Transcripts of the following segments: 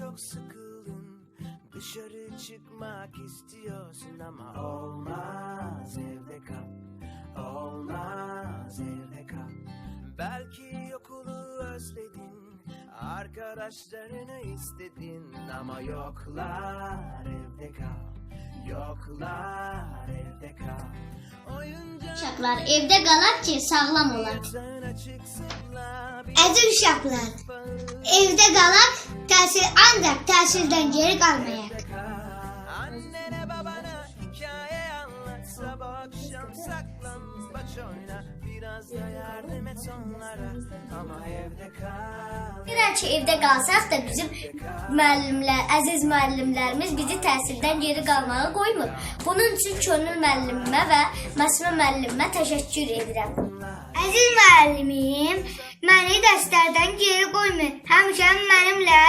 çok sıkıldın. Dışarı çıkmak istiyorsun ama olmaz evde kal. Olmaz evde kal. Belki okulu özledin Arkadaşlarını istedin Ama yoklar evde kal. Yoklar evde kal. Evdə qalaq ki, sağlam olaq. sana çıksınlar Əziz uşaqlar, təhsil ancaq təhsildən geri qalmayaq. Annene babana hikaye anlat Sabah akşam saklambaç oyna Biraz da yardım et onlara Ama evde kal Deyirəm ki, evdə qalsaq da bizim müəllimlər, əziz müəllimlərimiz bizi təhsildən geri qalmağa qoymur. Bunun üçün könül müəllimimə və Məsmə müəllimimə təşəkkür edirəm. Əziz müəllimim, məni dərslərdən geri qoymayın. Həmişə mənimlə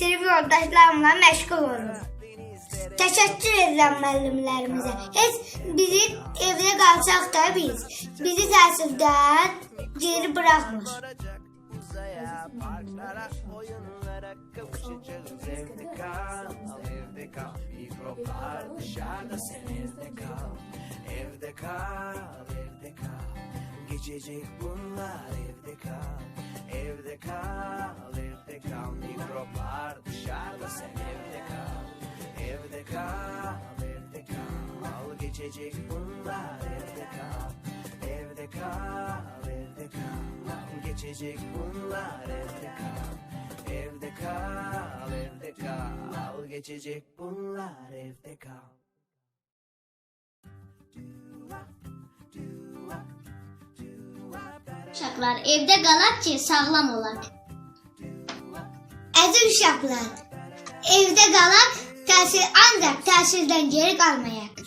sinif yoldaşlarımla məşğul olun. Təşəkkür edirəm müəllimlərimizə. Heç bizi evdə qalsaq da biz, bizi təhsildən geri kavuşacağız Evde kal evde kal Mikroplar Geçecek bunlar evde kal Evde kal evde kal geçecek bunlar evde kal. Evde kal evde kal. Al geçecek bunlar evde kal. Evde kal evde kal. Al geçecek bunlar evde kal. Uşaqlar, evdə qalaq ki, sağlam olaq. Əziz uşaqlar, evdə qalaq, təhsil ancaq təhsildən geri qalmayaq.